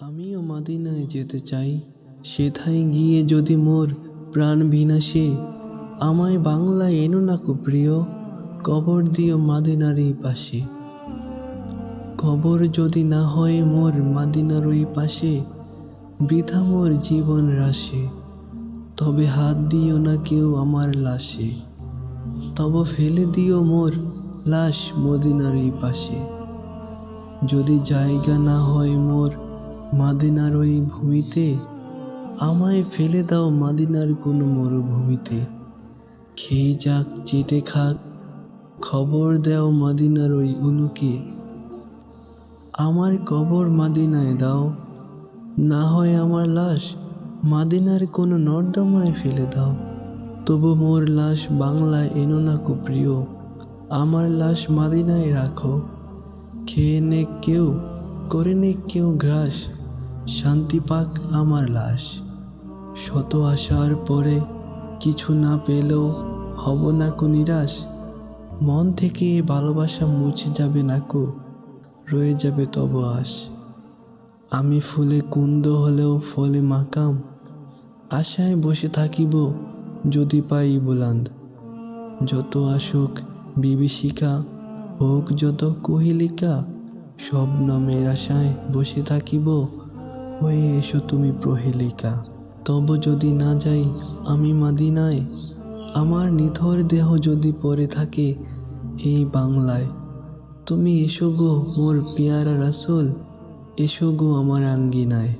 আমিও মাদিনায় যেতে চাই। সেথায় গিয়ে যদি মোর প্রাণ বিনাশে আমায় বাংলায় এনো না প্রিয়, কবর দিও মাদিনারই পাশে। কবর যদি না হয় মোর মাদিনার ওই পাশে, বৃথা মোর জীবন রাশে। তবে হাত দিও না কেউ আমার লাশে। তব ফেলে দিও মোর লাশ মদিনারই পাশে। যদি জায়গা না হয় মোর মাদিনার ওই ভূমিতে। আমায় ফেলে দাও মাদিনার কোনো মরুভূমিতে। খেয়ে যাক, চেটে খাক, খবর দাও মাদিনার ওই উলুকে। আমার কবর মাদিনায় দাও, না হয় আমার লাশ মাদিনার কোনো নর্দমায় ফেলে দাও। তবু মোর লাশ বাংলায় এনো না কো প্রিয়, আমার লাশ মাদিনায় রাখো। খেয়ে নে কেউ, করে নে কেউ গ্রাস। শান্তি পাক আমার লাশ। শত আসার পরে কিছু না পেলেও হব না কো নিরাশ। মন থেকে ভালোবাসা মুছে যাবে না কো, রয়ে যাবে তব আশ। আমি ফুলে কুন্দ হলেও ফলে মাকাম, আশায় বসে থাকিব যদি পাই বুলান্দ। যত আসুক বিভীষিকা, হোক যত কোহেলিকা, সব নামের আশায় বসে থাকিব হয়ে এসো তুমি প্রহেলিকা। তব যদি না যাই আমি মাদিনায়, আমার নিথর দেহ যদি পড়ে থাকে এই বাংলায়। তুমি এসো গো মোর পিয়ারা রাসুল, এসো গো আমার আঙ্গিনায়।